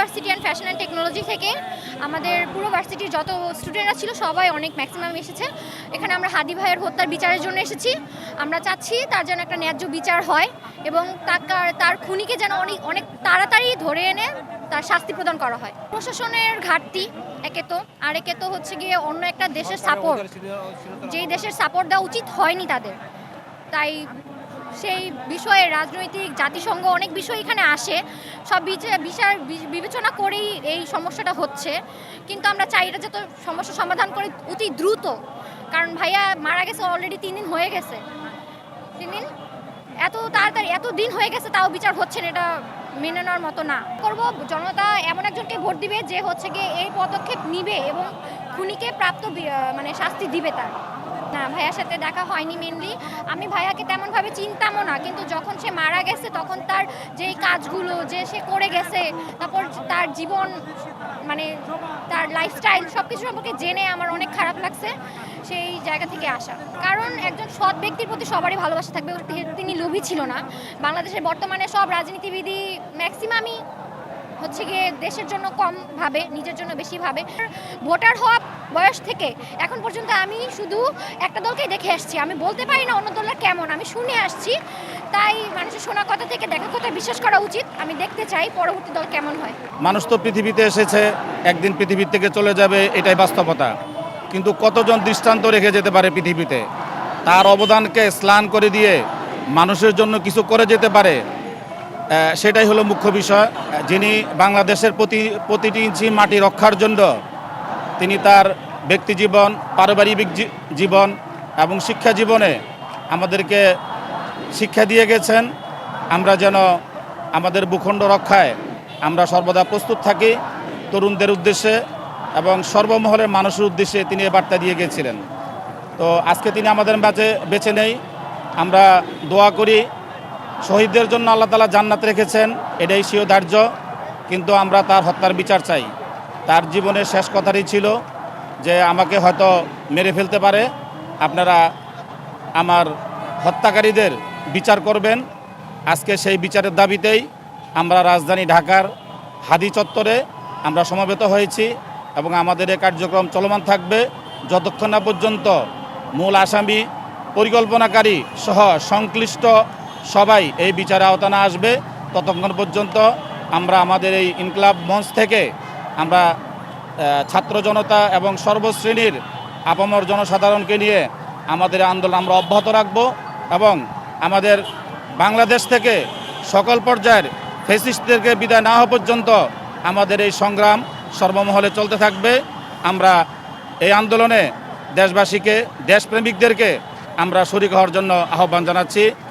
University and fashion and technology থেকে আমাদের পুরো ভার্সিটির যত স্টুডেন্টরা ছিল, সবাই অনেক ম্যাক্সিমাম এসেছে। এখানে আমরা হাদি ভাইয়ের হত্যার বিচারের জন্য এসেছি। আমরা চাচ্ছি তার যেন একটা ন্যায্য বিচার হয় এবং তার তার খুনিকে যেন অনেক অনেক তাড়াতাড়ি ধরে এনে তার শাস্তি প্রদান করা হয়। প্রশাসনের ঘাটতি, একে তো, আর একে তো হচ্ছে গিয়ে অন্য একটা দেশের সাপোর্ট যেই দেশের সাপোর্ট দেওয়া উচিত হয়নি তাদের। তাই সেই বিষয়ে রাজনৈতিক জাতিসংঘ অনেক বিষয় এখানে আসে। সব বিচার বিবেচনা করেই এই সমস্যাটা হচ্ছে। কিন্তু আমরা চাই এটা যাতে সমস্যা সমাধান করে অতি দ্রুত। কারণ ভাইয়া মারা গেছে অলরেডি তিন দিন হয়ে গেছে। তিন দিন? এত তাড়াতাড়ি, এত দিন হয়ে গেছে, তাও বিচার হচ্ছে না, এটা মেনে নেওয়ার মতো না। করব, জনতা এমন একজনকে ভোট দিবে যে হচ্ছে গিয়ে এই পদক্ষেপ নিবে এবং খুনিকে প্রাপ্ত মানে শাস্তি দিবে তার। না, ভাইয়ার সাথে দেখা হয়নি মেনলি আমি ভাইয়াকে তেমনভাবে চিনতামও না, কিন্তু যখন সে মারা গেছে, তখন তার যেই কাজগুলো, যে সে করে গেছে, তারপর তার জীবন মানে তার লাইফস্টাইল সব কিছু সম্পর্কে জেনে আমার অনেক খারাপ লাগছে সেই জায়গা থেকে আসা। কারণ একজন সৎ ব্যক্তির প্রতি সবারই ভালোবাসা থাকবে তিনি লোভী ছিল না। বাংলাদেশের বর্তমানে সব রাজনীতিবিদই ম্যাক্সিমামই হচ্ছে গিয়ে দেশের জন্য কম ভাবে, নিজের জন্য বেশি ভাবে। ভোটার হওয়া বয়স থেকে। এখন পর্যন্ত আমি শুধু একটা দলকেই দেখে আসছি। আমি বলতে পারি না অন্য দলটা কেমন। আমি শুনে আসছি। তাই মানুষের শোনা কথা থেকে দেখা কথা বিশ্বাস করা উচিত। আমি দেখতে চাই পরবর্তী দল কেমন হয়। মানুষ তো পৃথিবীতে এসেছে। একদিন পৃথিবীর থেকে চলে যাবে, এটাই বাস্তবতা। কিন্তু কতজন দৃষ্টান্ত রেখে যেতে পারে পৃথিবীতে? তার অবদানকে স্নান করে দিয়ে মানুষের জন্য কিছু করে যেতে পারে সেটাই হলো মুখ্য বিষয়। যিনি বাংলাদেশের প্রতি প্রতিটি ইঞ্চি মাটি রক্ষার জন্য তিনি তার ব্যক্তি জীবন, পারিবারিক জীবন এবং শিক্ষা জীবনে আমাদেরকে শিক্ষা দিয়ে গেছেন। আমরা যেন আমাদের ভূখণ্ড রক্ষায় আমরা সর্বদা প্রস্তুত থাকি তরুণদের উদ্দেশ্যে এবং সর্বমহলের মানুষের উদ্দেশ্যে তিনি এ বার্তা দিয়ে গেছিলেন। তো আজকে তিনি আমাদের মাঝে বেছে নেই। আমরা দোয়া করি, শহীদদের জন্য আল্লাহ তালা জান্নাত রেখেছেন, এটাই সিও ধার্য। কিন্তু আমরা তার হত্যার বিচার চাই। তার জীবনের শেষ কথাটি ছিল যে আমাকে হয়তো মেরে ফেলতে পারে। আপনারা আমার হত্যাকারীদের বিচার করবেন। আজকে সেই বিচারের দাবিতেই আমরা রাজধানী ঢাকার হাদি চত্বরে আমরা সমবেত হয়েছি এবং আমাদের এ কার্যক্রম চলমান থাকবে। যতক্ষণ না পর্যন্ত মূল আসামি, পরিকল্পনাকারী সহ সংশ্লিষ্ট সবাই এই বিচারে আওতা না আসবে, ততক্ষণ পর্যন্ত আমরা আমাদের এই ইনকলাব মঞ্চ থেকে আমরা ছাত্র জনতা এবং সর্বশ্রেণীর আপামর জনসাধারণকে নিয়ে আমাদের আন্দোলন আমরা অব্যাহত রাখব এবং আমাদের বাংলাদেশ থেকে সকল পর্যায়ের ফেসিস্টদেরকে বিদায় না হওয়া পর্যন্ত আমাদের এই সংগ্রাম সর্বমহলে চলতে থাকবে। আমরা এই আন্দোলনে দেশবাসীকে, দেশপ্রেমিকদেরকে আমরা শরিক হওয়ার জন্য আহ্বান জানাচ্ছি।